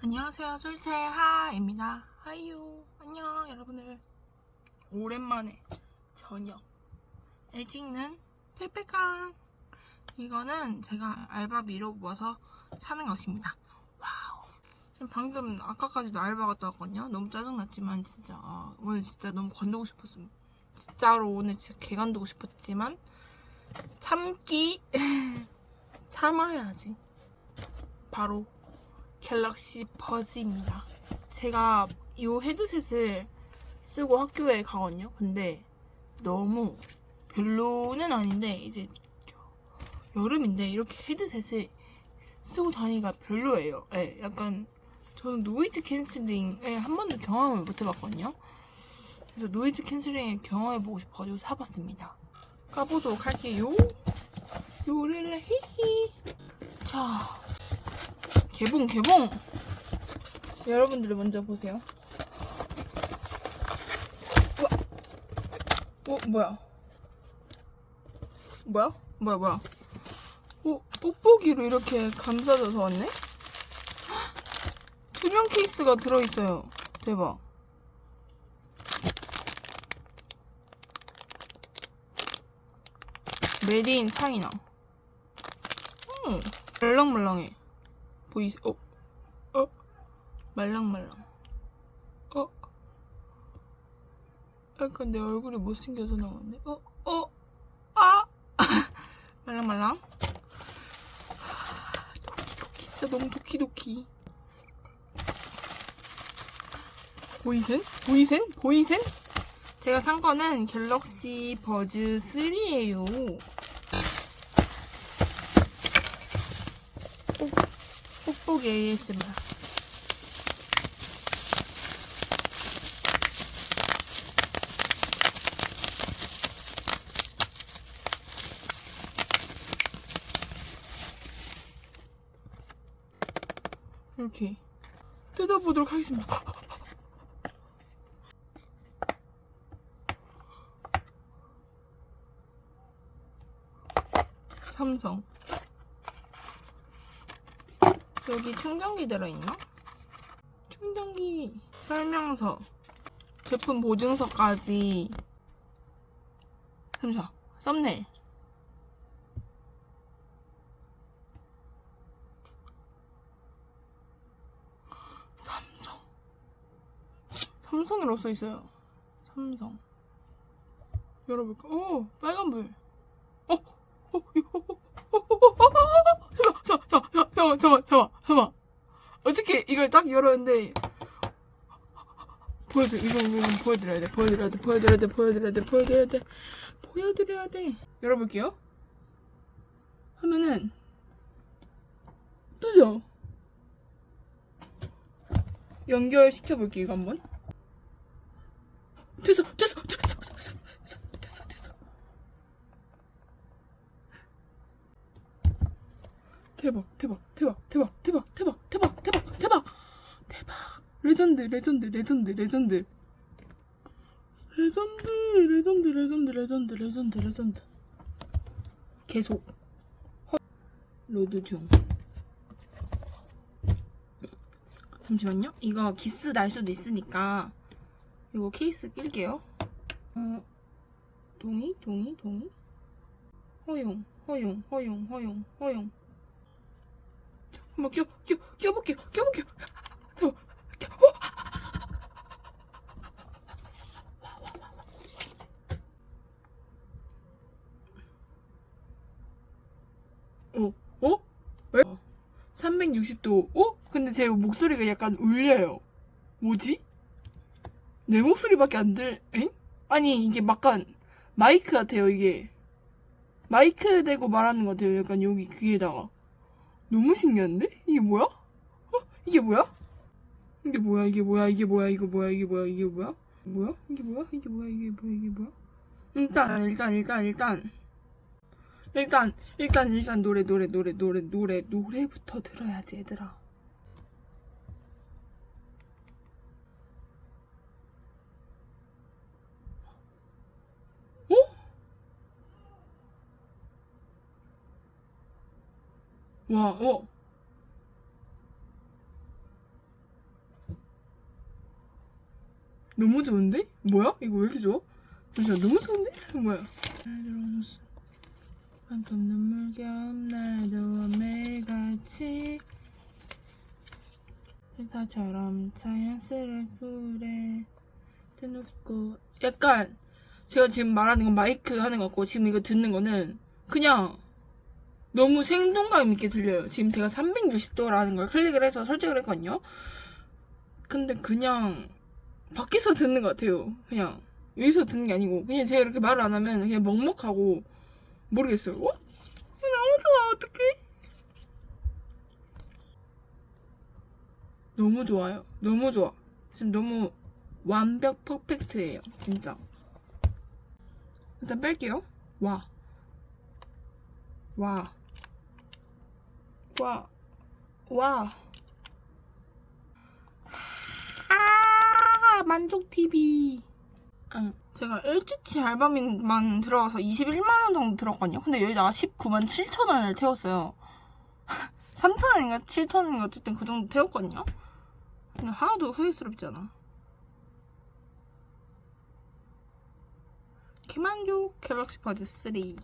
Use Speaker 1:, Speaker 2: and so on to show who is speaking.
Speaker 1: 안녕하세요. 솔채하입니다. 하이요 안녕 여러분들. 오랜만에 저녁. 에 찍는 택배깡. 이거는 제가 알바비로 모아서 사는 것입니다. 와우. 방금 아까까지도 알바 갔다 왔거든요. 너무 짜증났지만 진짜 아, 오늘 진짜 너무 건들고 싶었음. 진짜로 오늘 진짜 개 건들고 싶었지만 참기 참아야지. 바로 갤럭시 버즈입니다. 제가 이 헤드셋을 쓰고 학교에 가거든요. 근데 너무 별로는 아닌데 이제 여름인데 이렇게 헤드셋을 쓰고 다니기가 별로예요. 예, 약간 저는 노이즈 캔슬링에 한 번도 경험을 못 해봤거든요. 그래서 노이즈 캔슬링을 경험해보고 싶어가지고 사봤습니다. 까보도록 할게요. 요릴레 히히. 자, 개봉 개봉. 여러분들이 먼저 보세요. 우와. 어 뭐야? 뭐야? 뭐야 뭐야? 어 뽁뽁이로 이렇게 감싸져서 왔네? 투명 케이스가 들어있어요. 대박. 메디인 창이나 음 말랑말랑해 보이 어? 어? 말랑말랑 어? 약간 내 얼굴이 못생겨서 나오네 어? 어? 아! 말랑말랑 아, 도키도키 진짜 너무 도키도키 보이센? 보이센? 보이센? 제가 산 거는 갤럭시 버즈 3예요 뽁뽁이 ASMR 이렇게 뜯어보도록 하겠습니다. 삼성 여기 충전기 들어있나? 충전기 설명서 제품 보증서까지 잠시만 썸네일 삼성 삼성이라고 써있어요 삼성 열어볼까? 오 빨간불 어? 어? 이거 어? 어? 어? 어? 어? 잠깐 잠깐 잠깐 잠깐 잠깐 잠깐 어떻게 이걸 딱 열었는데 보여드 이거 이거 보여드려야 돼 보여드려야 돼 보여드려야 돼 보여드려야 돼 보여드려야 돼 보여드려야 돼. 열어볼게요. 하면은 뜨죠? 연결시켜 볼게요 이거 한번 됐어 됐어 됐어 됐어 됐어 됐어 됐어 대박 대박 대박 대박 대박 대박 대박 대박 대박. 대박. 레전드 레전드 레전드 레전드. 레전드 레전드 레전드 레전드 레전드 레전드. 계속. 헛. 로드 중. 잠시만요. 이거 기스 날 수도 있으니까 이거 케이스 낄게요. 어 동의 동의 동의? 허용 허용 허용 허용 허용 한번 껴, 껴, 껴볼게요, 껴볼게요. 잠깐만, 껴, 어? 어, 어? 왜? 360도, 어? 근데 제 목소리가 약간 울려요. 뭐지? 내 목소리밖에 안 들, 엥? 아니, 이게 약간 마이크 같아요, 이게. 마이크 대고 말하는 것 같아요, 약간 여기 귀에다가. 너무 신기한데? 이게 뭐야? 어? 이게 뭐야? 이게 뭐야? 이게 뭐야? 이게 뭐야? 이거 뭐야? 이게 뭐야? 이게 뭐야? 뭐야? 이게 뭐야? 이게 뭐야? 이게 뭐야? 이게 뭐야? 일단 일단 일단 일단 일단 일단 일단 노래 노래 노래 노래 노래 노래부터 들어야지 얘들아. 와, 어. 너무 좋은데? 뭐야? 이거 왜 이렇게 좋아? 진짜 너무 좋은데? 뭐야? 들어오셨어. 한도 눈물 겸 날도 매같이 바다처럼 자연스레 불에 놓고 약간 제가 지금 말하는 건 마이크 하는 거 같고 지금 이거 듣는 거는 그냥 너무 생동감 있게 들려요. 지금 제가 360도라는 걸 클릭을 해서 설정을 했거든요. 근데 그냥 밖에서 듣는 것 같아요. 그냥 여기서 듣는 게 아니고 그냥 제가 이렇게 말을 안 하면 그냥 먹먹하고 모르겠어요. 어? 너무 좋아 어떡해? 너무 좋아요. 너무 좋아. 지금 너무 완벽 퍼펙트예요. 진짜. 일단 뺄게요. 와. 와. 와. 와. 아, 만족 TV. 응. 제가 1주치 알바민만 들어가서 21만원 정도 들었거든요. 근데 여기다가 19만 7천원을 태웠어요. 3천원인가 7천원인가 어쨌든 그 정도 태웠거든요. 근데 하나도 후회스럽지 않아. 김한조 갤럭시 버즈 3.